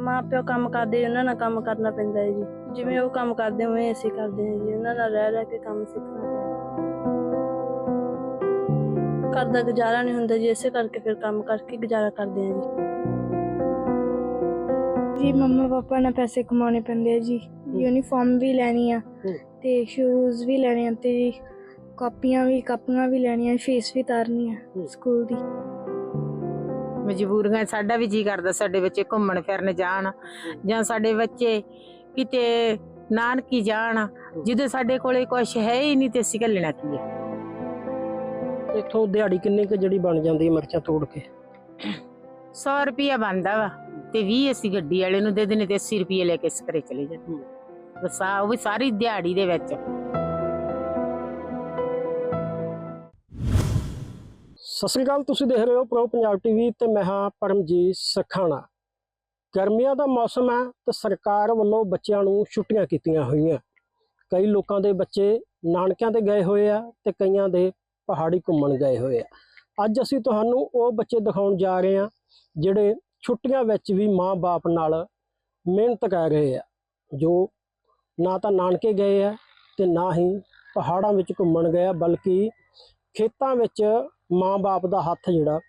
ਮਾਂ ਪਿਓ ਕੰਮ ਕਰਦੇ ਉਹਨਾਂ ਨਾਲ ਕੰਮ ਕਰਨਾ ਪੈਂਦਾ ਹੈ ਜੀ। ਜਿਵੇਂ ਉਹ ਕੰਮ ਕਰਦੇ ਉਵੇਂ ਅਸੀਂ ਕਰਦੇ ਹਾਂ ਜੀ। ਉਹਨਾਂ ਨਾਲ ਰਹਿ ਰਹਿ ਕੇ ਕੰਮ ਸਿੱਖਣਾ। ਪੈਂਦਾ ਘਰ ਦਾ ਗੁਜ਼ਾਰਾ ਨਹੀਂ ਹੁੰਦਾ ਜੀ ਇਸੇ ਕਰਕੇ ਫਿਰ ਕੰਮ ਕਰਕੇ ਗੁਜ਼ਾਰਾ ਕਰਦੇ ਹਾਂ ਜੀ। ਜੀ ਮੰਮਾ ਪਾਪਾ ਨਾਲ ਪੈਸੇ ਕਮਾਉਣੇ ਪੈਂਦੇ ਆ ਜੀ। ਯੂਨੀਫਾਰਮ ਵੀ ਲੈਣੀ ਆ ਤੇ ਸ਼ੂਜ਼ ਵੀ ਲੈਣੇ ਆ ਤੇ ਕਾਪੀਆਂ ਵੀ ਕਾਪੀਆਂ ਵੀ ਲੈਣੀਆਂ ਫੀਸ ਵੀ ਤਾਰਨੀ ਆ ਸਕੂਲ ਦੀ। ਮਜਬੂਰੀਆਂ ਸਾਡਾ ਵੀ ਜੀ ਕਰਦਾ ਸਾਡੇ ਬੱਚੇ ਘੁੰਮਣ ਫਿਰਨ ਜਾਣ ਜਾਂ ਸਾਡੇ ਬੱਚੇ ਕਿਤੇ ਨਾਨਕੀ ਜਾਣ ਜਿਹਦੇ ਸਾਡੇ ਕੋਲੇ ਕੁਝ ਹੈ ਹੀ ਨਹੀਂ ਤੇ ਅਸੀਂ ਘੱਲਣਾ ਕੀ ਹੈ? ਇੱਥੋਂ ਦਿਹਾੜੀ ਕਿੰਨੀ ਕੁ ਜਿਹੜੀ ਬਣ ਜਾਂਦੀ ਹੈ ਮਿਰਚਾਂ ਤੋੜ ਕੇ? 100 ਰੁਪਿਆ ਬੰਦਾ ਵਾ ਤੇ 20 ਅਸੀਂ ਗੱਡੀ ਵਾਲੇ ਨੂੰ ਦੇ ਦਿੰਦੇ ਤੇ 80 ਰੁਪਏ ਲੈ ਕੇ ਇਸ ਘਰੇ ਚਲੇ ਜਾਂਦੇ ਬਸ ਆ ਉਹ ਵੀ ਸਾਰੀ ਦਿਹਾੜੀ ਦੇ ਵਿੱਚ। ਸਤਿ ਸ੍ਰੀ ਅਕਾਲ, ਤੁਸੀਂ ਦੇਖ ਰਹੇ ਹੋ ਪ੍ਰੋ ਪੰਜਾਬ ਟੀਵੀ ਤੇ ਮੈਂ ਹਾਂ ਪਰਮਜੀਤ ਸਖਾਣਾ। ਗਰਮੀਆਂ ਦਾ ਮੌਸਮ ਹੈ ਤੇ ਸਰਕਾਰ ਵੱਲੋਂ ਬੱਚਿਆਂ ਨੂੰ ਛੁੱਟੀਆਂ ਕੀਤੀਆਂ ਹੋਈਆਂ। ਕਈ ਲੋਕਾਂ ਦੇ ਬੱਚੇ ਨਾਨਕਿਆਂ ਤੇ ਗਏ ਹੋਏ ਆ ਤੇ ਕਈਆਂ ਦੇ ਪਹਾੜੀ ਘੁੰਮਣ ਗਏ ਹੋਏ ਆ। ਅੱਜ ਅਸੀਂ ਤੁਹਾਨੂੰ ਉਹ ਬੱਚੇ ਦਿਖਾਉਣ ਜਾ ਰਹੇ ਹਾਂ ਜਿਹੜੇ ਛੁੱਟੀਆਂ ਵਿੱਚ ਵੀ ਮਾਂ-ਬਾਪ ਨਾਲ ਮਿਹਨਤ ਕਰ ਰਹੇ ਆ, ਜੋ ਨਾ ਤਾਂ ਨਾਨਕੇ ਗਏ ਆ ਤੇ ਨਾ ਹੀ ਪਹਾੜਾਂ ਵਿੱਚ ਘੁੰਮਣ ਗਏ ਆ, ਬਲਕਿ ਖੇਤਾਂ ਵਿੱਚ ਮਾਂ-ਬਾਪ ਦਾ ਹੱਥ ਜਿਹੜਾ,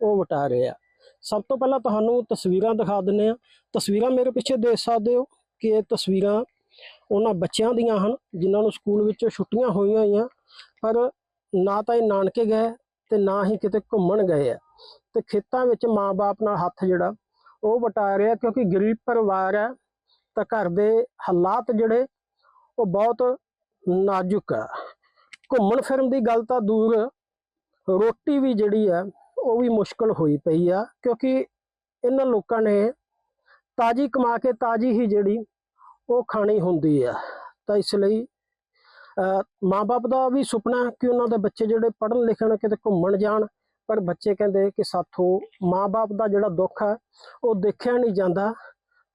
ਉਹ ਵਟਾ ਰਹੇ ਆ। ਸਭ ਤੋਂ ਪਹਿਲਾਂ ਤੁਹਾਨੂੰ ਤਸਵੀਰਾਂ ਦਿਖਾ ਦਿੰਨੇ ਆ ਤਸਵੀਰਾਂ ਮੇਰੇ ਪਿੱਛੇ ਦੇਖ ਸਕਦੇ ਹੋ ਕਿ ਇਹ ਤਸਵੀਰਾਂ ਉਹਨਾਂ ਬੱਚਿਆਂ ਦੀਆਂ ਹਨ, ਜਿਨ੍ਹਾਂ ਨੂੰ ਸਕੂਲ ਵਿੱਚ ਛੁੱਟੀਆਂ ਹੋਈਆਂ ਹੋਈਆਂ, ਪਰ ਨਾ ਤਾਂ ਇਹ ਨਾਨਕੇ ਗਏ ਤੇ ਨਾ ਹੀ ਕਿਤੇ ਘੁੰਮਣ ਗਏ ਆ। ਤੇ ਖੇਤਾਂ ਵਿੱਚ ਮਾਂ-ਬਾਪ ਨਾਲ ਹੱਥ ਜਿਹੜਾ, ਉਹ ਵਟਾ ਰਿਹਾ ਕਿਉਂਕਿ ਗਰੀਬ ਪਰਿਵਾਰ ਹੈ, ਤਾਂ ਘਰ ਦੇ ਹਾਲਾਤ ਜਿਹੜੇ, ਉਹ ਬਹੁਤ ਨਾਜ਼ੁਕ ਆ। ਘੁੰਮਣ ਫਿਰਨ ਦੀ ਗੱਲ ਤਾਂ ਦੂਰ ਰੋਟੀ ਵੀ ਜਿਹੜੀ ਆ, ਉਹ ਵੀ ਮੁਸ਼ਕਲ ਹੋਈ ਪਈ ਆ, ਕਿਉਂਕਿ ਇਹਨਾਂ ਲੋਕਾਂ ਨੇ ਤਾਜੀ ਕਮਾ ਕੇ ਤਾਜੀ ਹੀ ਜਿਹੜੀ ਉਹ ਖਾਣੀ ਹੁੰਦੀ ਆ। ਤਾਂ ਇਸ ਲਈ ਮਾਪੇ ਦਾ ਵੀ ਸੁਪਨਾ ਕਿ ਉਹਨਾਂ ਦੇ ਬੱਚੇ ਜਿਹੜੇ ਪੜ੍ਹਨ ਲਿਖਣ ਕਿਤੇ ਘੁੰਮਣ ਜਾਣ, ਪਰ ਬੱਚੇ ਕਹਿੰਦੇ ਕਿ ਸਾਥੋਂ ਮਾਪੇ ਦਾ ਜਿਹੜਾ ਦੁੱਖ ਆ, ਉਹ ਦੇਖਿਆ ਨਹੀਂ ਜਾਂਦਾ।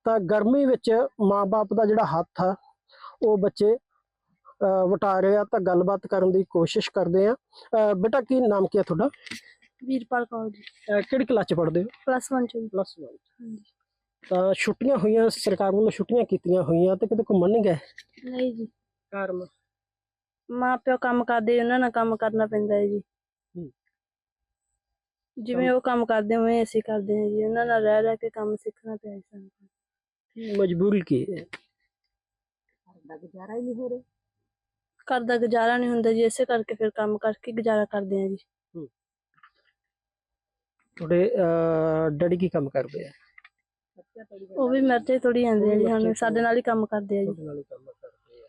ਤਾਂ ਗਰਮੀ ਵਿੱਚ ਮਾਪੇ ਦਾ ਜਿਹੜਾ ਹੱਥ ਆ, ਉਹ ਬੱਚੇ ਵਟਾ ਰਹੇ ਆ ਤਾਂ ਗੱਲਬਾਤ ਕਰਨ ਦੀ ਕੋਸ਼ਿਸ਼ ਕਰਦੇ ਆ। ਬੇਟਾ ਕੀ ਨਾਮ ਕੀ ਹੈ ਤੁਹਾਡਾ? ਵੀਰਪਾਲ ਕੌਰ ਜੀ। ਕਿਹੜੀ ਕਲਾਸ ਚ ਪੜ੍ਹਦੇ ਹੋ? ਪਲੱਸ 1 ਚ ਪਲੱਸ 1 ਹਾਂਜੀ। ਤਾਂ ਛੁੱਟੀਆਂ ਹੋਈਆਂ ਸਰਕਾਰ ਵੱਲੋਂ ਛੁੱਟੀਆਂ ਕੀਤੀਆਂ ਹੋਈਆਂ ਤੇ ਕਿਤੇ ਘੁੰਮਣ ਨਹੀਂ ਗਏ? ਨਹੀਂ ਜੀ। ਕਾਰਨ? ਮਾਂ ਪਿਓ ਕੰਮ ਕਰਦੇ ਉਹਨਾਂ ਨਾਲ ਕੰਮ ਕਰਨਾ ਪੈਂਦਾ ਹੈ ਜੀ। ਜਿਵੇਂ ਉਹ ਕੰਮ ਕਰਦੇ ਉਵੇਂ ਅਸੀਂ ਕਰਦੇ ਹਾਂ ਜੀ। ਉਹਨਾਂ ਨਾਲ ਰਹਿ ਰਹਿ ਕੇ ਕੰਮ ਸਿੱਖਣਾ ਪਿਆ ਜੀ ਸਾਨੂੰ। ਮਜਬੂਰੀ ਕੀ ਹੈ? ਗੁਜ਼ਾਰਾ ਹੀ ਨਹੀਂ ਹੋ ਰਿਹਾ। ਘਰ ਦਾ ਗੁਜ਼ਾਰਾ ਨਹੀਂ ਹੁੰਦਾ ਜੀ ਇਸੇ ਕਰਕੇ ਫਿਰ ਕੰਮ ਕਰਕੇ ਗੁਜ਼ਾਰਾ ਕਰਦੇ ਹਾਂ ਜੀ। ਤੁਹਾਡੇ ਡੈਡੀ ਕੀ ਕੰਮ ਕਰਦੇ ਆ? ਉਹ ਵੀ ਮਿਰਚੇ ਥੋੜੀ ਜਾਂਦੇ ਆ ਜੀ ਹੁਣ ਸਾਡੇ ਨਾਲ ਹੀ ਕੰਮ ਕਰਦੇ ਆ ਜੀ। ਤੁਹਾਡੇ ਨਾਲ ਹੀ ਕੰਮ ਕਰਦੇ ਆ।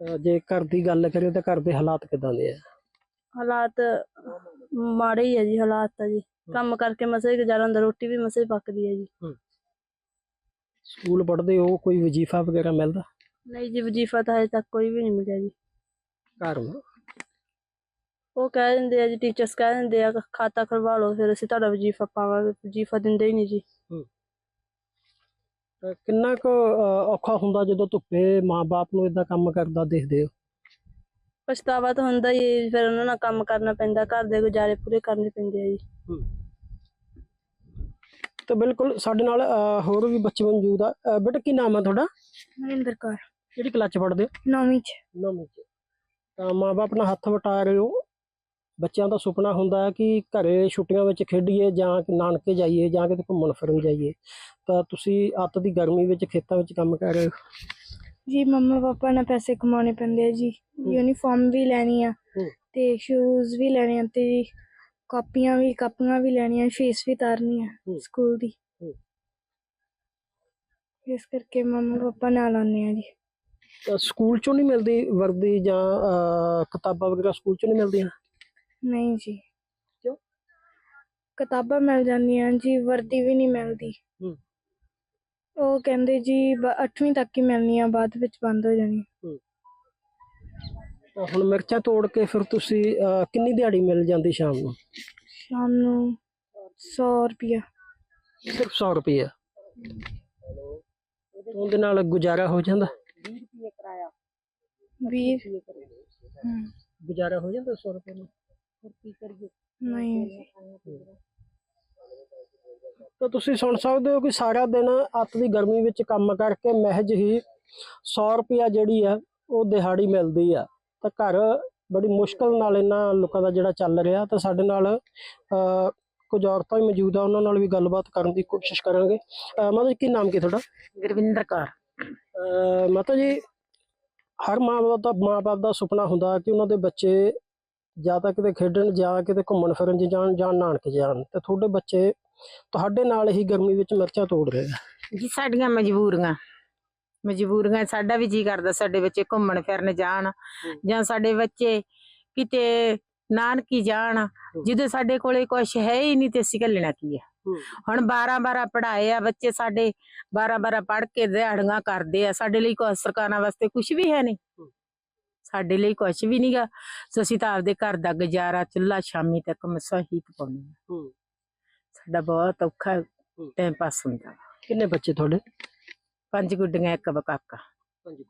ਤਾਂ ਜੇ ਘਰ ਦੀ ਗੱਲ ਕਰੀਏ ਤਾਂ ਘਰ ਦੇ ਹਾਲਾਤ ਕਿਦਾਂ ਦੇ ਆ? ਹਾਲਾਤ ਮਾੜੇ ਹੀ ਆ ਜੀ ਹਾਲਾਤ ਤਾਂ ਜੀ। ਕੰਮ ਕਰਕੇ ਮਸੇ ਗੁਜ਼ਾਰਾ ਹੁੰਦਾ ਰੋਟੀ ਵੀ ਮਸੇ ਪੱਕਦੀ ਹੈ ਜੀ। ਸਕੂਲ ਪੜ੍ਹਦੇ ਹੋ ਕੋਈ ਵਜ਼ੀਫਾ ਵਗੈਰਾ ਮਿਲਦਾ? ਨਹੀਂ ਜੀ ਵਜੀਫਾ ਤਾਂ ਹਜੇ ਤੱਕ ਕੋਈ ਵੀ ਨਹੀਂ ਮਿਲਿਆ ਜੀ। ਕਾਰਨ ਉਹ ਕਹਿ ਦਿੰਦੇ ਆ ਜੀ ਟੀਚਰਸ ਕਹਿ ਦਿੰਦੇ ਆ ਖਾਤਾ ਖੁਲਵਾ ਲਓ ਫਿਰ ਅਸੀਂ ਤੁਹਾਡਾ ਵਜੀਫਾ ਪਾਵਾਂਗੇ ਵਜੀਫਾ ਦਿੰਦੇ ਹੀ ਨਹੀਂ ਜੀ। ਕਿੰਨਾ ਕੁ ਅਹ, ਔਖਾ ਹੁੰਦਾ ਜਦੋਂ ਧੁੱਪੇ ਮਾਂ-ਬਾਪ ਨੂੰ ਇਦਾਂ ਕੰਮ ਕਰਦਾ ਦੇਖਦੇ ਹੋ? ਪਛਤਾਵਾ ਤਾਂ ਹੁੰਦਾ ਹੀ ਫਿਰ ਉਹਨਾਂ ਨਾਲ ਕੰਮ ਕਰਨਾ ਪੈਂਦਾ ਘਰ ਦੇ ਗੁਜ਼ਾਰੇ ਪੂਰੇ ਕਰਨੇ ਪੈਂਦੇ ਆ ਜੀ। ਤਾਂ ਬਿਲਕੁਲ ਸਾਡੇ ਨਾਲ ਅਹ, ਹੋਰ ਵੀ ਬੱਚੇ ਮੌਜੂਦ ਆ। ਅਹ, ਬੇਟਾ ਕੀ ਨਾਮ ਹੈ ਤੁਹਾਡਾ? ਨਰਿੰਦਰ ਕੌਰ। ਕਿਹੜੀ ਕਲਾਸ ਚ ਪੜ੍ਹਦੇ ਹੋ? ਨੌਵੀਂ ਚ। ਨੌਵੀਂ ਚ। ਤਾਂ ਮਾਂ-ਬਾਪ ਨਾਲ ਹੱਥ ਵਟਾ ਰਹੇ ਹੋ। ਬੱਚਿਆਂ ਦਾ ਸੁਪਨਾ ਹੁੰਦਾ ਹੈ ਕਿ ਘਰੇ ਛੁੱਟੀਆਂ ਵਿੱਚ ਖੇਡੀਏ ਜਾਂ ਨਾਨਕੇ ਜਾਈਏ ਜਾਂ ਕਿਤੇ ਘੁੰਮਣ ਫਿਰਨ ਜਾਈਏ। ਤਾਂ ਤੁਸੀਂ ਅੱਤ ਦੀ ਗਰਮੀ ਵਿੱਚ ਖੇਤਾਂ ਵਿੱਚ ਕੰਮ ਕਰ ਰਹੇ ਹੋ? ਜੀ ਮੰਮਾ ਪਾਪਾ ਨਾਲ ਪੈਸੇ ਕਮਾਉਣੇ ਪੈਂਦੇ ਆ ਜੀ। ਯੂਨੀਫਾਰਮ ਵੀ ਲੈਣੀ ਆ। ਤੇ ਸ਼ੂਜ਼ ਵੀ ਲੈਣੇ ਆ ਤੇ ਕਾਪੀਆਂ ਵੀ ਕਾਪੀਆਂ ਵੀ ਲੈਣੀਆਂ ਫੀਸ ਵੀ ਤਾਰਨੀ ਆ। ਸਕੂਲ ਦੀ। ਇਸ ਕਰਕੇ ਮੰਮਾ ਪਾਪਾ ਨਾਲ ਆਉਂਦੇ ਆ ਜੀ। ਸਕੂਲ ਚੋਂ ਨਹੀਂ ਮਿਲਦੀ ਵਰਦੀ ਜਾਂ ਅਹ, ਕਿਤਾਬਾਂ ਵਗੈਰਾ ਸਕੂਲ ਚੋਂ ਨਹੀਂ ਮਿਲਦੀਆਂ? ਨਹੀਂ ਜੀ। ਕਿਉਂ? ਕਿਤਾਬਾਂ ਮਿਲ ਜਾਂਦੀਆਂ ਜੀ ਵਰਦੀ ਵੀ ਨਹੀਂ ਮਿਲਦੀ। ਹੂੰ। ਉਹ ਕਹਿੰਦੇ ਜੀ 8ਵੀਂ ਤੱਕ ਹੀ ਮਿਲਣੀ ਆ ਬਾਅਦ ਵਿੱਚ ਬੰਦ ਹੋ ਜਾਣੀ ਤਾਂ ਹੁਣ ਮਿਰਚਾਂ ਤੋੜ ਕੇ ਫਿਰ ਤੁਸੀਂ ਅਹ, ਕਿੰਨੀ ਦਿਹਾੜੀ ਮਿਲ ਜਾਂਦੀ ਸ਼ਾਮ ਨੂੰ? ਸ਼ਾਮ ਨੂੰ 100 ਰੁਪਿਆ ਸਿਰਫ 100 ਰੁਪਏ ਉਹਦੇ ਨਾਲ ਗੁਜ਼ਾਰਾ ਹੋ ਜਾਂਦਾ? 20 ਹਮ, ਗੁਜ਼ਾਰਾ ਹੋ ਜਾਂਦਾ 100 ਰੁਪਏ ਨਾਲ ਨਹੀਂ। ਜੀ। ਤਾਂ ਤੁਸੀਂ ਸੁਣ ਸਕਦੇ ਹੋ ਕਿ ਸਾਰਾ ਦਿਨ ਅੱਤ ਦੀ ਗਰਮੀ ਵਿੱਚ ਕੰਮ ਕਰਕੇ ਮਹਿਜ ਹੀ 100 ਰੁਪਿਆ ਜਿਹੜੀ ਆ ਉਹ ਦਿਹਾੜੀ ਮਿਲਦੀ ਆ। ਤਾਂ ਘਰ ਬੜੀ ਮੁਸ਼ਕਲ ਨਾਲ ਇਹਨਾਂ ਲੋਕਾਂ ਦਾ ਜਿਹੜਾ ਚੱਲ ਰਿਹਾ ਤਾਂ ਸਾਡੇ ਨਾਲ ਅਹ, ਕੁਝ ਔਰਤਾਂ ਵੀ ਮੌਜੂਦ ਆ ਉਹਨਾਂ ਨਾਲ ਵੀ ਗੱਲਬਾਤ ਕਰਨ ਦੀ ਕੋਸ਼ਿਸ਼ ਕਰਾਂਗੇ। ਅਹ, ਮਾਤਾ ਜੀ ਕੀ ਨਾਮ ਕੀ ਤੁਹਾਡਾ? ਗੁਰਵਿੰਦਰ ਕੌਰ। ਮਾਤਾ ਜੀ ਹਰ ਮਾਂ ਬਾਪ ਦਾ ਮਾਂ ਬਾਪ ਦਾ ਸੁਪਨਾ ਹੁੰਦਾ ਕਿ ਉਹਨਾਂ ਦੇ ਬੱਚੇ ਜਾਂ ਤਾਂ ਕਿਤੇ ਖੇਡਣ ਜਾਂ ਕਿਤੇ ਘੁੰਮਣ ਫਿਰਨ 'ਚ ਜਾਣ ਜਾਂ ਨਾਨਕੇ ਜਾਣ ਤੇ ਤੁਹਾਡੇ ਬੱਚੇ ਤੁਹਾਡੇ ਨਾਲ ਹੀ ਗਰਮੀ ਵਿੱਚ ਮਿਰਚਾਂ ਤੋੜ ਰਹੇ ਆ। ਜੀ ਸਾਡੀਆਂ ਮਜਬੂਰੀਆਂ। ਮਜਬੂਰੀਆਂ ਸਾਡਾ ਵੀ ਜੀ ਕਰਦਾ ਸਾਡੇ ਬੱਚੇ ਘੁੰਮਣ ਫਿਰਨ ਜਾਣ ਜਾਂ ਸਾਡੇ ਬੱਚੇ ਕਿਤੇ ਨਾਨਕੀ ਜਾਣ ਜਦੋਂ ਸਾਡੇ ਕੋਲੇ ਕੁਝ ਹੈ ਹੀ ਨਹੀਂ ਤੇ ਅਸੀਂ ਘੱਲਣਾ ਕੀ ਹੂੰ। ਹੁਣ 12 12 ਪੜਾਏ ਆ ਬੱਚੇ ਸਾਡੇ 12 12 ਪੜ ਕੇ ਦਿਹਾੜੀਆਂ ਕਰਦੇ ਆ ਸਾਡੇ ਲਈ ਕੋਈ ਸਰਕਾਰਾਂ ਵਾਸਤੇ ਕੁਝ ਵੀ ਹੈ ਨਹੀਂ। ਸਾਡੇ ਲਈ ਕੁਝ ਵੀ ਨਹੀਂਗਾ ਅਸੀਂ ਤਾਂ ਆਪਦੇ ਘਰ ਦਾ ਗੁਜ਼ਾਰਾ ਚੁੱਲਾ ਸ਼ਾਮੀ ਤੱਕ ਮਸਾਂ ਹੀ ਪਾਉਂਦੇ ਆ। ਹੂੰ। ਸਾਡਾ ਬਹੁਤ ਔਖਾ ਟਾਈਮ ਪਾਸ ਹੁੰਦਾ ਕਿੰਨੇ ਬੱਚੇ ਤੁਹਾਡੇ? ਪੰਜ ਗੁੱਡੀਆਂ ਇੱਕ ਬਕਾਕਾ। ਪੰਜ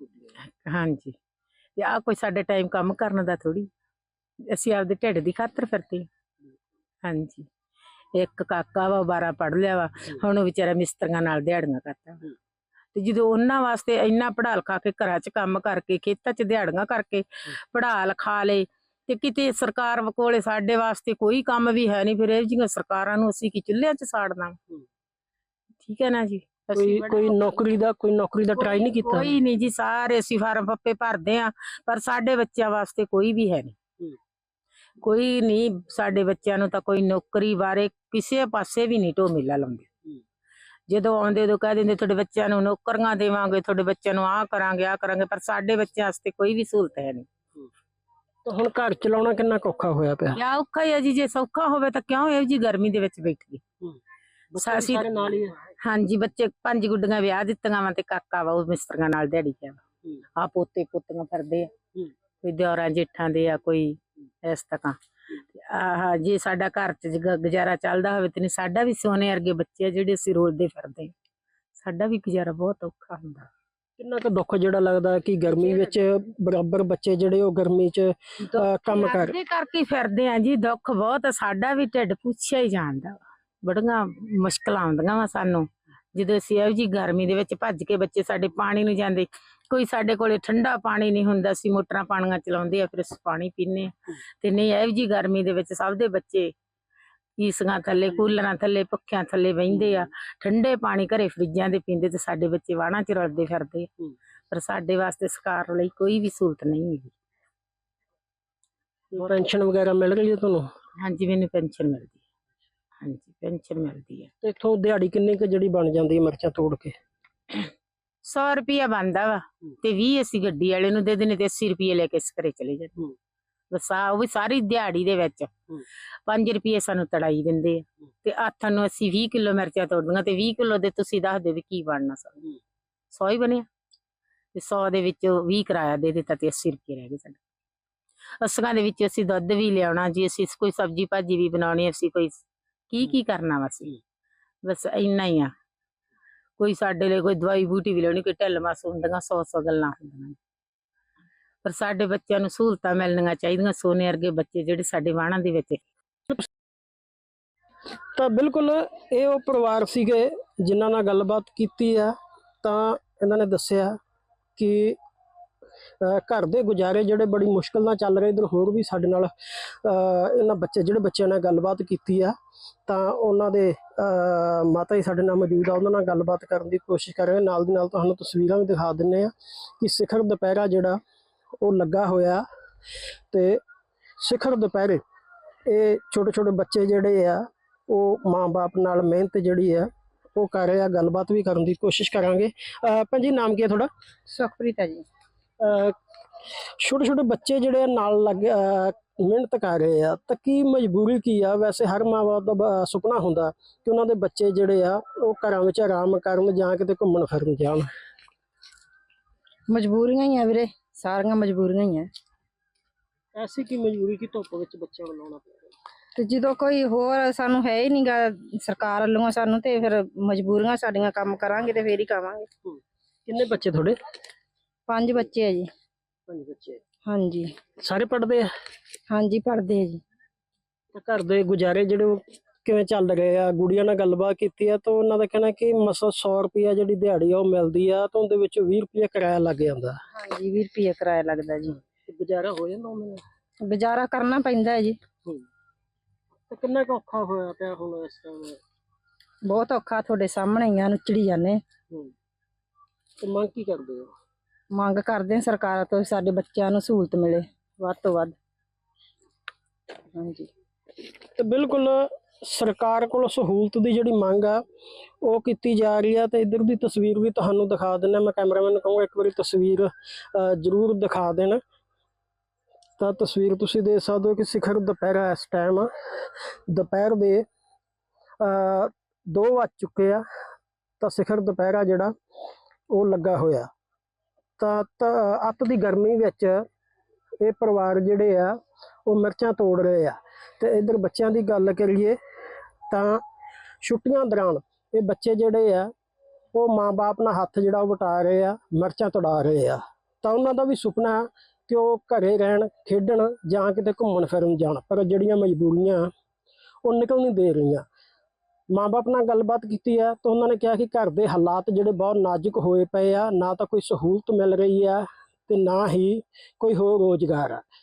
ਹਾਂਜੀ। ਤੇ ਆ ਕੋਈ ਸਾਡੇ ਟਾਈਮ ਕੰਮ ਕਰਨ ਦਾ ਥੋੜੀ ਅਸੀਂ ਆਪਦੇ ਢਿੱਡ ਦੀ ਖਾਤਰ ਫਿਰਦੇ। ਹਾਂਜੀ। ਇੱਕ ਕਾਕਾ ਵਾ 12 ਪੜ ਲਿਆ ਵਾ ਹੁਣ ਉਹ ਵਿਚਾਰਾ ਮਿਸਤਰੀਆਂ ਨਾਲ ਦਿਹਾੜੀਆਂ ਕਰਦਾ। ਤੇ ਜਦੋਂ ਉਹਨਾਂ ਵਾਸਤੇ ਇੰਨਾ ਪੜ੍ਹਾ ਲਿਖਾ ਕੇ ਘਰਾਂ 'ਚ ਕੰਮ ਕਰਕੇ ਖੇਤਾਂ 'ਚ ਦਿਹਾੜੀਆਂ ਕਰਕੇ ਪੜ੍ਹਾ ਲਿਖਾ ਲੇ ਤੇ ਕਿਤੇ ਸਰਕਾਰ ਕੋਲੇ ਸਾਡੇ ਵਾਸਤੇ ਕੋਈ ਕੰਮ ਵੀ ਹੈ ਨਹੀਂ ਫਿਰ ਇਹ ਜਿਹੀਆਂ ਸਰਕਾਰਾਂ ਨੂੰ ਅਸੀਂ ਕੀ ਚੁੱਲ੍ਹਿਆਂ 'ਚ ਸਾੜਨਾ ਠੀਕ ਹੈ ਨਾ ਜੀ? ਕੋਈ ਕੋਈ ਨੌਕਰੀ ਦਾ ਕੋਈ ਨੌਕਰੀ ਦਾ ਟਰਾਈ ਨਹੀਂ ਕੀਤਾ? ਕੋਈ ਨਹੀਂ ਜੀ ਸਾਰੇ ਅਸੀਂ ਫਾਰਮ ਪੱਪੇ ਭਰਦੇ ਆ ਪਰ ਸਾਡੇ ਬੱਚਿਆਂ ਵਾਸਤੇ ਕੋਈ ਵੀ ਹੈ ਨਹੀਂ। ਕੋਈ ਨਹੀਂ ਸਾਡੇ ਬੱਚਿਆਂ ਨੂੰ ਤਾਂ ਕੋਈ ਨੌਕਰੀ ਬਾਰੇ ਕਿਸੇ ਪਾਸੇ ਵੀ ਨਹੀਂ ਢੋ ਮੇਲਾ ਲਾਉਂਦੇ। ਜਦੋਂ ਆਉਂਦੇ ਉਦੋਂ ਕਹਿ ਦਿੰਦੇ ਤੁਹਾਡੇ ਬੱਚਿਆਂ ਨੂੰ ਨੌਕਰੀਆਂ ਦੇਵਾਂਗੇ ਤੁਹਾਡੇ ਬੱਚਿਆਂ ਨੂੰ ਆਹ ਕਰਾਂਗੇ ਆਹ ਕਰਾਂਗੇ। ਪਰ ਸਾਡੇ ਬੱਚਿਆਂ ਵਾਸਤੇ ਕੋਈ ਵੀ ਸਹੂਲਤ ਹੈ ਨਹੀਂ ਤਾਂ ਹੁਣ ਘਰ ਚਲਾਉਣਾ ਕਿੰਨਾ ਔਖਾ ਹੋਇਆ ਪਿਆ? ਜਾਂ ਔਖਾ ਹੀ ਹੈ ਜੀ ਜੇ ਸੌਖਾ ਹੋਵੇ ਤਾਂ ਕਿਉਂ ਇਹੋ ਜੀ ਗਰਮੀ ਦੇ ਵਿੱਚ ਬੈਠੀਏ? ਸਾਰੇ ਨਾਲ ਹੀ ਹਾਂਜੀ ਬੱਚੇ ਪੰਜ ਗੁੱਡੀਆਂ ਵਿਆਹ ਦਿੱਤੀਆਂ ਵਾ ਤੇ ਕਾਕਾ ਵਾ ਉਹ ਮਿਸਤਰੀਆਂ ਨਾਲ ਦਿਹਾੜੀ ਗਿਆ। ਆ। ਪੋਤੇ ਪੁੱਤੀਆਂ ਫਿਰਦੇ ਆ। ਕੋਈ ਦਿਓਰਾਂ ਜੇਠਾਂ ਦੇ ਆ ਕੋਈ ਇਸ ਤਰ੍ਹਾਂ ਆਹ ਜੇ ਸਾਡਾ ਘਰ ਚ ਗ- ਗੁਜ਼ਾਰਾ ਚੱਲਦਾ ਹੋਵੇ ਤੇ ਨਹੀਂ ਸਾਡਾ ਵੀ ਸੋਨੇ ਵਰਗੇ ਬੱਚੇ ਆ ਜਿਹੜੇ ਅਸੀਂ ਰੋਲਦੇ ਫਿਰਦੇ। ਸਾਡਾ ਵੀ ਗੁਜ਼ਾਰਾ ਬਹੁਤ ਔਖਾ ਹੁੰਦਾ ਕਿੰਨਾ ਕੁ ਦੁੱਖ ਜਿਹੜਾ ਲੱਗਦਾ ਕਿ ਗਰਮੀ ਵਿੱਚ ਬਰਾਬਰ ਬੱਚੇ ਜਿਹੜੇ ਉਹ ਗਰਮੀ 'ਚ ਅਹ, ਕੰਮ ਕਰ ਕਰਦੇ ਕਰਕੇ ਫਿਰਦੇ ਆ ਜੀ ਦੁੱਖ ਬਹੁਤ ਆ, ਸਾਡਾ ਵੀ ਢਿੱਡ ਪੁੱਛਿਆ ਹੀ ਜਾਂਦਾ ਵਾ। ਬੜੀਆਂ ਮੁਸ਼ਕਲਾਂ ਆਉਂਦੀਆਂ ਵਾ ਸਾਨੂੰ ਜਦੋਂ ਅਸੀਂ ਇਹੋ ਜੀ ਗਰਮੀ ਦੇ ਵਿੱਚ ਭੱਜ ਕੇ ਬੱਚੇ ਸਾਡੇ ਪਾਣੀ ਨੂੰ ਜਾਂਦੇ ਕੋਈ ਸਾਡੇ ਕੋਲੇ ਠੰਡਾ ਪਾਣੀ ਨਹੀਂ ਹੁੰਦਾ ਸੀ ਮੋਟਰਾਂ ਪਾਣੀਆਂ ਚਲਾਉਂਦੇ ਆ ਫਿਰ ਅਸੀਂ ਪਾਣੀ ਪੀਨੇ ਤੇ ਨਹੀਂ ਇਹੋ ਜੀ ਗਰਮੀ ਦੇ ਵਿੱਚ ਸਭ ਦੇ ਬੱਚੇ ਈਸੀਆਂ ਥੱਲੇ ਕੂਲਰਾਂ ਥੱਲੇ ਪੱਖਿਆਂ ਥੱਲੇ ਬਹਿੰਦੇ ਆ। ਠੰਡੇ ਪਾਣੀ ਘਰੇ ਫਰਿੱਜਾਂ ਦੇ ਪੀਂਦੇ ਤੇ ਸਾਡੇ ਬੱਚੇ ਵਾਹਣਾ ਚ ਰਲਦੇ ਫਿਰਦੇ ਆ। ਪਰ ਸਾਡੇ ਵਾਸਤੇ ਸਰਕਾਰ ਲਈ ਕੋਈ ਵੀ ਸਹੂਲਤ ਨਹੀਂ ਹੈਗੀ। ਪੈਨਸ਼ਨ ਵਗੈਰਾ ਮਿਲ ਰਹੀ ਹੈ ਤੁਹਾਨੂੰ? ਹਾਂਜੀ ਮੈਨੂੰ ਪੈਨਸ਼ਨ ਮਿਲਦੀ। ਹਾਂਜੀ ਪੈਨਸ਼ਨ ਮਿਲਦੀ ਹੈ ਤੇ ਇੱਥੋਂ ਦਿਹਾੜੀ ਕਿੰਨੀ ਕੁ ਜਿਹੜੀ ਬਣ ਜਾਂਦੀ ਹੈ ਮਿਰਚਾਂ ਤੋੜ ਕੇ? 100 ਰੁਪਿਆ ਬੰਦਾ ਵਾ ਤੇ 20 ਅਸੀਂ ਗੱਡੀ ਵਾਲੇ ਨੂੰ ਦੇ ਦਿੰਦੇ ਤੇ 80 ਰੁਪਏ ਲੈ ਕੇ ਇਸ ਘਰੇ ਚਲੇ ਜਾਂਦੇ। ਬਸ ਆ ਉਹ ਵੀ ਸਾਰੀ ਦਿਹਾੜੀ ਦੇ ਵਿੱਚ 5 ਰੁਪਏ ਸਾਨੂੰ ਤੜਾਈ ਦਿੰਦੇ ਆ। ਤੇ ਆਥਾਂ ਨੂੰ ਅਸੀਂ 20 ਕਿਲੋ ਮਿਰਚਾਂ ਤੋੜਦੀਆਂ ਤੇ 20 ਕਿਲੋ ਦੇ ਤੁਸੀਂ ਦੱਸ ਦਿਓ ਵੀ ਕੀ ਬਣਨਾ ਸਾਨੂੰ। ਹੂੰ। 100 ਹੀ ਬਣਿਆ। ਤੇ 100 ਦੇ ਵਿੱਚ 20 ਕਿਰਾਇਆ ਦੇ ਦਿੱਤਾ ਤੇ 80 ਰੁਪਏ ਰਹਿ ਗਏ ਸਾਡੇ। ਅਸਾਂ ਦੇ ਵਿੱਚ ਅਸੀਂ ਦੁੱਧ ਵੀ ਲਿਆਉਣਾ ਜੀ ਅਸੀਂ ਕੋਈ ਸਬਜ਼ੀ ਭਾਜੀ ਵੀ ਬਣਾਉਣੀ ਅਸੀਂ ਕੋਈ ਕੀ ਕੀ ਕਰਨਾ ਵਾ ਅਸੀਂ? ਬਸ ਇੰਨਾ ਹੀ ਆ। ਕੋਈ ਸਾਡੇ ਲਈ ਕੋਈ ਦਵਾਈ ਬੂਟੀ ਵੀ ਲੈਣੀ ਕੋਈ ਢਿੱਲ ਮਸ ਹੁੰਦੀਆਂ ਸੌ ਸੌ ਗੱਲਾਂ ਹੁੰਦੀਆਂ ਪਰ ਸਾਡੇ ਬੱਚਿਆਂ ਨੂੰ ਸਹੂਲਤਾਂ ਮਿਲਣੀਆਂ ਚਾਹੀਦੀਆਂ ਸੋਨੇ ਵਰਗੇ ਬੱਚੇ ਜਿਹੜੇ ਸਾਡੇ ਵਾਹਣਾਂ ਦੇ ਵਿੱਚ। ਤਾਂ ਬਿਲਕੁਲ ਇਹ ਉਹ ਪਰਿਵਾਰ ਸੀਗੇ ਜਿਨ੍ਹਾਂ ਨਾਲ ਗੱਲਬਾਤ ਕੀਤੀ ਆ ਤਾਂ ਇਹਨਾਂ ਨੇ ਦੱਸਿਆ ਕਿ ਘਰ ਦੇ ਗੁਜ਼ਾਰੇ ਜਿਹੜੇ ਬੜੀ ਮੁਸ਼ਕਲ ਨਾਲ ਚੱਲ ਰਹੇ, ਇਧਰ ਹੋਰ ਵੀ ਸਾਡੇ ਨਾਲ ਇਹਨਾਂ ਬੱਚੇ, ਜਿਹੜੇ ਬੱਚਿਆਂ ਨਾਲ ਗੱਲਬਾਤ ਕੀਤੀ ਆ, ਤਾਂ ਉਹਨਾਂ ਦੇ ਮਾਤਾ ਜੀ ਸਾਡੇ ਨਾਲ ਮੌਜੂਦ ਆ, ਉਹਨਾਂ ਨਾਲ ਗੱਲਬਾਤ ਕਰਨ ਦੀ ਕੋਸ਼ਿਸ਼ ਕਰ ਰਹੇ ਨਾਲ ਦੀ ਨਾਲ ਤੁਹਾਨੂੰ ਤਸਵੀਰਾਂ ਵੀ ਦਿਖਾ ਦਿੰਨੇ ਆ ਕਿ ਸਿਖਰ ਦੁਪਹਿਰਾ ਜਿਹੜਾ, ਉਹ ਲੱਗਾ ਹੋਇਆ। ਤੇ ਸਿਖਰ ਦੁਪਹਿਰੇ ਇਹ ਛੋਟੇ ਛੋਟੇ ਬੱਚੇ ਜਿਹੜੇ ਆ, ਉਹ ਮਾਂ-ਬਾਪ ਨਾਲ ਮਿਹਨਤ ਜਿਹੜੀ ਆ, ਉਹ ਕਰ ਰਹੇ ਆ। ਗੱਲਬਾਤ ਵੀ ਕਰਨ ਦੀ ਕੋਸ਼ਿਸ਼ ਕਰਾਂਗੇ। ਅਹ ਭੈਣ ਜੀ, ਨਾਮ ਕੀ ਹੈ ਤੁਹਾਡਾ? ਸੁਖਪ੍ਰੀਤ ਆ ਜੀ। ਛੋਟੇ ਛੋਟੇ ਬੱਚੇ ਜਿਹੜੇ ਨਾਲ ਲੱਗ ਮਿਹਨਤ ਕਰ ਰਹੇ ਆ ਤਾਂ ਕੀ ਮਜਬੂਰੀ ਕੀ ਆ? ਵੈਸੇ ਹਰ ਮਾਂ-ਬਾਪ ਦਾ ਸੁਪਨਾ ਹੁੰਦਾ ਕਿ ਉਹਨਾਂ ਦੇ ਬੱਚੇ ਜਿਹੜੇ ਆ ਉਹ ਘਰਾਂ ਵਿੱਚ ਆਰਾਮ ਕਰਨ ਜਾਂ ਕਿਤੇ ਘੁੰਮਣ ਫਿਰਨ ਜਾਣ। ਮਜਬੂਰੀਆਂ ਹੀ ਆ ਵੀਰੇ ਸਾਰੀਆਂ ਮਜਬੂਰੀਆਂ ਹੀ ਆ। ਐਸੀ ਕੀ ਮਜਬੂਰੀ ਕਿ ਧੁੱਪ ਵਿੱਚ ਬੱਚਿਆਂ ਨੂੰ ਲਾਉਣਾ ਪਿਆ ਤੇ ਜਦੋਂ ਕੋਈ ਹੋਰ ਸਾਨੂੰ ਹੈ ਹੀ ਨਹੀਂਗਾ ਸਰਕਾਰ ਵੱਲੋਂ ਸਾਨੂੰ ਤੇ ਫਿਰ ਮਜਬੂਰੀਆਂ ਸਾਡੀਆਂ ਕੰਮ ਕਰਾਂਗੇ ਤੇ ਫੇਰ ਹੀ ਖਾਵਾਂਗੇ। ਕਿੰਨੇ ਬੱਚੇ ਤੁਹਾਡੇ? ਪੰਜ ਬੱਚੇ ਆ ਜੀ। ਪੰਜ ਬੱਚੇ। ਹਾਂਜੀ। ਸਾਰੇ ਪੜ੍ਹਦੇ ਆ? ਹਾਂਜੀ ਪੜਦੇ ਆ ਜੀ। ਤਾਂ ਘਰ ਦੇ ਗੁਜ਼ਾਰੇ ਜਿਹੜੇ ਉਹ ਕਿਵੇਂ ਚੱਲ ਰਹੇ ਆ? ਗੁੜੀਆਂ ਨਾਲ ਗੱਲਬਾਤ ਕੀਤੀ ਆ ਤਾਂ ਉਹਨਾਂ ਦਾ ਕਹਿਣਾ ਕਿ ਮਸਾ 100 ਰੁਪਿਆ ਜਿਹੜੀ ਦਿਹਾੜੀ ਆ ਉਹ ਮਿਲਦੀ ਆ ਤਾਂ ਉਹਦੇ ਵਿੱਚ 20 ਰੁਪਿਆ ਕਿਰਾਇਆ ਲੱਗ ਜਾਂਦਾ। ਹਾਂਜੀ 20 ਰੁਪਏ ਕਿਰਾਇਆ ਲੱਗਦਾ ਜੀ। ਗੁਜ਼ਾਰਾ ਹੋ ਜਾਂਦਾ ਉਹਨਾਂ ਗੁਜ਼ਾਰਾ ਕਰਨਾ ਪੈਂਦਾ ਹੈ। ਜੀ ਤੇ ਕਿੰਨਾ ਕੁ ਔਖਾ ਹੋਇਆ ਪਿਆ ਹੁਣ ਇਸ ਟਾਈਮ ਬਹੁਤ ਔਖਾ ਤੁਹਾਡੇ ਸਾਹਮਣੇ ਹੀ ਆ ਨੁਚੜੀ ਜਾਂਦੇ। ਤੇ ਮੰਗ ਕੀ ਕਰਦੇ ਹੋ? ਮੰਗ ਕਰਦੇ ਹਾਂ ਸਰਕਾਰ ਤੋਂ ਸਾਡੇ ਬੱਚਿਆਂ ਨੂੰ ਸਹੂਲਤ ਮਿਲੇ, ਵੱਧ ਤੋਂ ਵੱਧ। ਹਾਂਜੀ। ਤੇ ਬਿਲਕੁਲ ਸਰਕਾਰ ਕੋਲ ਸਹੂਲਤ ਦੀ ਜਿਹੜੀ ਮੰਗ ਆ, ਉਹ ਕੀਤੀ ਜਾ ਰਹੀ ਆ ਤੇ ਇਧਰ ਦੀ ਤਸਵੀਰ ਵੀ ਤੁਹਾਨੂੰ ਦਿਖਾ ਦਿੰਦਾ ਮੈਂ ਕੈਮਰਾਮੈਨ ਨੂੰ ਕਹੂੰਗਾ, ਇੱਕ ਵਾਰੀ ਤਸਵੀਰ ਜ਼ਰੂਰ ਦਿਖਾ ਦੇਣ। ਤਾਂ ਤਸਵੀਰ ਤੁਸੀਂ ਦੇਖ ਸਕਦੇ ਹੋ ਕਿ ਸਿਖਰ ਦੁਪਹਿਰਾ ਇਸ ਟਾਈਮ ਆ। ਦੁਪਹਿਰ ਦੇ ਦੋ ਵੱਜ ਚੁੱਕੇ ਆ। ਤਾਂ ਸਿਖਰ ਦੁਪਹਿਰਾ ਜਿਹੜਾ, ਉਹ ਲੱਗਾ ਹੋਇਆ। ਤਾਂ ਤਾਂ ਅੱਤ ਦੀ ਗਰਮੀ ਵਿੱਚ ਇਹ ਪਰਿਵਾਰ ਜਿਹੜੇ ਆ, ਉਹ ਮਿਰਚਾਂ ਤੋੜ ਰਹੇ ਆ। ਤੇ ਇਧਰ ਬੱਚਿਆਂ ਦੀ ਗੱਲ ਕਰੀਏ ਤਾਂ ਛੁੱਟੀਆਂ ਦੌਰਾਨ ਇਹ ਬੱਚੇ ਜਿਹੜੇ ਆ, ਉਹ ਮਾਂ-ਬਾਪ ਨਾਲ ਹੱਥ ਜਿਹੜਾ ਉਹ ਵਟਾ ਰਹੇ ਆ, ਮਿਰਚਾਂ ਤੋੜਾ ਰਹੇ ਆ। ਤਾਂ ਉਹਨਾਂ ਦਾ ਵੀ ਸੁਪਨਾ ਕਿ ਉਹ ਘਰੇ ਰਹਿਣ, ਖੇਡਣ ਜਾਂ ਕਿਤੇ ਘੁੰਮਣ ਫਿਰਨ ਜਾਣ, ਪਰ ਜਿਹੜੀਆਂ ਮਜਬੂਰੀਆਂ ਉਹ ਨਿਕਲ ਨਹੀਂ ਦੇ ਰਹੀਆਂ। ਮਾਂ-ਬਾਪ ਨਾਲ ਗੱਲਬਾਤ ਕੀਤੀ ਹੈ ਤਾਂ ਉਹਨਾਂ ਨੇ ਕਿਹਾ ਕਿ ਘਰ ਦੇ ਹਾਲਾਤ ਜਿਹੜੇ ਬਹੁਤ ਨਾਜ਼ੁਕ ਹੋਏ ਪਏ ਆ, ਨਾ ਤਾਂ ਕੋਈ ਸਹੂਲਤ ਮਿਲ ਰਹੀ ਆ ਤੇ ਨਾ ਹੀ ਕੋਈ ਹੋਰ ਰੋਜ਼ਗਾਰ ਆ।